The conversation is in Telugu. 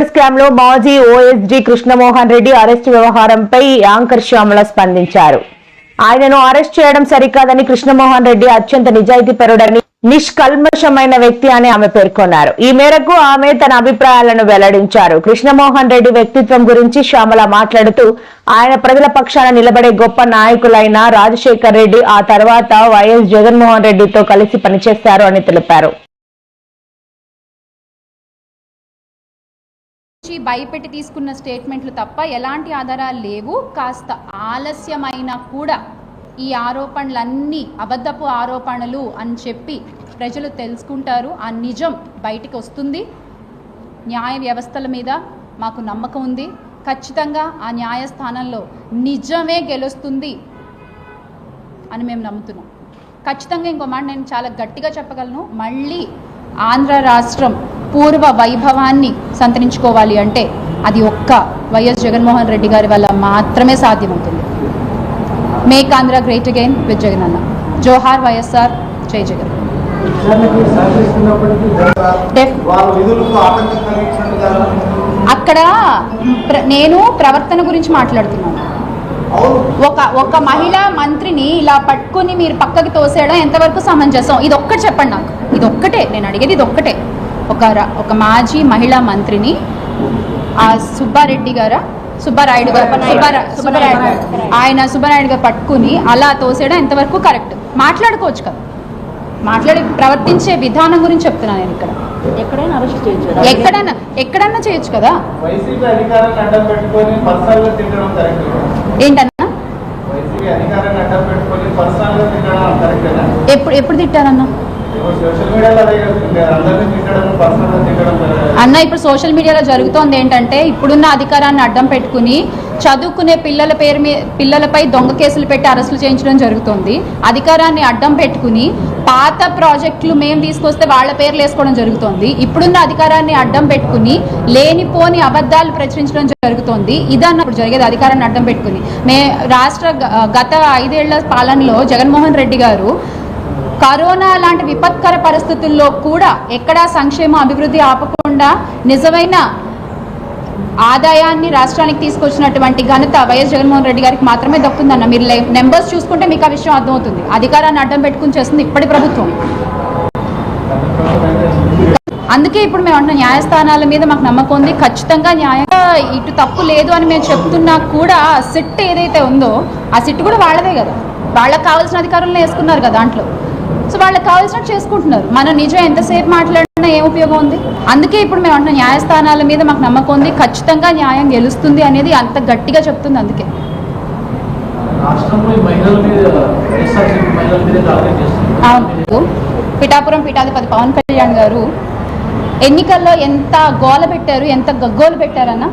లిక్కర్ స్కామ్లో మాజీ ఓఎస్డీ కృష్ణమోహన్ రెడ్డి అరెస్ట్ వ్యవహారంపై యాంకర్ శ్యామల స్పందించారు. ఆయనను అరెస్ట్ చేయడం సరికాదని కృష్ణమోహన్ రెడ్డి అత్యంత నిజాయితీ పరుడని నిష్కల్మషమైన వ్యక్తి అని ఆమె పేర్కొన్నారు. ఈ మేరకు ఆమె తన అభిప్రాయాలను వెల్లడించారు. కృష్ణమోహన్ రెడ్డి వ్యక్తిత్వం గురించి శ్యామల మాట్లాడుతూ ఆయన ప్రజల పక్షాన నిలబడే గొప్ప నాయకులైన రాజశేఖర్ రెడ్డి ఆ తర్వాత వైఎస్ జగన్మోహన్ రెడ్డితో కలిసి పనిచేశారు అని తెలిపారు. ఇచ్చి భయపెట్టి తీసుకున్న స్టేట్మెంట్లు తప్ప ఎలాంటి ఆధారాలు లేవు. కాస్త ఆలస్యమైనా కూడా ఈ ఆరోపణలన్నీ అబద్ధపు ఆరోపణలు అని చెప్పి ప్రజలు తెలుసుకుంటారు. ఆ నిజం బయటికి వస్తుంది. న్యాయ వ్యవస్థల మీద మాకు నమ్మకం ఉంది. ఖచ్చితంగా ఆ న్యాయస్థానంలో నిజమే గెలుస్తుంది అని మేము నమ్ముతున్నాం. ఖచ్చితంగా ఇంకో మాట నేను చాలా గట్టిగా చెప్పగలను. మళ్ళీ ఆంధ్ర రాష్ట్రం పూర్వ వైభవాన్ని సంతరించుకోవాలి అంటే అది ఒక్క వైఎస్ జగన్మోహన్ రెడ్డి గారి వల్ల మాత్రమే సాధ్యమవుతుంది. Make Andhra great again with Jagan అన్న జోహార్ వైఎస్ఆర్ జై జగన్ అక్కడ ప్ర- నేను ప్రవర్తన గురించి మాట్లాడుతున్నాను. ఒక ఒక మహిళా మంత్రిని ఇలా పట్టుకుని మీరు పక్కకి తోసేయడం ఎంతవరకు సమంజసం? ఇది ఒక్కటి చెప్పండి నాకు. ఇది ఒక్కటే నేను అడిగేది ఇది ఒక్కటే ఒక ఒక మాజీ మహిళా మంత్రిని ఆ సుబ్బారెడ్డి గారా? సుబ్బారాయుడు గారు? సుబ్బారాయుడు. ఆయన సుబ్బారాయుడు గారు. పట్టుకుని అలా తోసేయడం ఎంతవరకు కరెక్ట్? మాట్లాడుకోవచ్చు కదా. మాట్లాడి ప్రవర్తించే విధానం గురించి చెప్తున్నాను నేను ఇక్కడ. ఎక్కడైనా అరెస్ట్ చేయొచ్చు ఎక్కడన్నా ఎక్కడన్నా చేయొచ్చు కదా. ఏంటన్నా? ఎప్పుడు ఎప్పుడు తిట్టారన్నా? అన్న ఇప్పుడు సోషల్ మీడియాలో జరుగుతోంది ఏంటంటే ఇప్పుడున్న అధికారాన్ని అడ్డం పెట్టుకుని చదువుకునే పిల్లల పేరు మీద పిల్లలపై దొంగ కేసులు పెట్టి అరెస్టులు చేయించడం జరుగుతుంది. అధికారాన్ని అడ్డం పెట్టుకుని పాత ప్రాజెక్టులు మేము తీసుకొస్తే వాళ్ళ పేర్లు వేసుకోవడం జరుగుతోంది. ఇప్పుడున్న అధికారాన్ని అడ్డం పెట్టుకుని లేనిపోని అబద్ధాలు ప్రచురించడం జరుగుతోంది. ఇదన్న జరిగేది అధికారాన్ని అడ్డం పెట్టుకుని. మే రాష్ట్ర గ- గత ఐదేళ్ళ పాలనలో జగన్మోహన్ రెడ్డి గారు కరోనా లాంటి విపత్కర పరిస్థితుల్లో కూడా ఎక్కడా సంక్షేమ అభివృద్ధి ఆపకుండా నిజమైన ఆదాయాన్ని రాష్ట్రానికి తీసుకొచ్చినటువంటి ఘనత వైఎస్ జగన్మోహన్ రెడ్డి గారికి మాత్రమే దక్కుతుందన్న మీరు నెంబర్స్ చూసుకుంటే మీకు ఆ విషయం అర్థమవుతుంది. అధికారాన్ని అడ్డం పెట్టుకుని చేస్తుంది ఇప్పటి ప్రభుత్వం. అందుకే ఇప్పుడు మేము అంటున్న న్యాయస్థానాల మీద మాకు నమ్మకం ఉంది. ఖచ్చితంగా న్యాయంగా ఇటు తప్పు లేదు అని మేము చెప్తున్నా కూడా ఆ సిట్ ఏదైతే ఉందో ఆ సిట్ కూడా వాళ్ళదే కదా. వాళ్ళకి కావాల్సిన అధికారులను వేసుకున్నారు కదా దాంట్లో. సో వాళ్ళకి కావాల్సినట్టు చేసుకుంటున్నారు. మనం నిజం ఎంతసేపు మాట్లాడినా ఏం ఉపయోగం ఉంది? అందుకే ఇప్పుడు మేము అంటున్న న్యాయస్థానాల మీద మాకు నమ్మకం ఉంది. ఖచ్చితంగా న్యాయం గెలుస్తుంది అనేది అంత గట్టిగా చెప్తుంది అందుకే. అవును. పిఠాపురం పీఠాధిపతి పవన్ కళ్యాణ్ గారు ఎన్నికల్లో ఎంత గోల పెట్టారు ఎంత గగ్గోలు పెట్టారన్న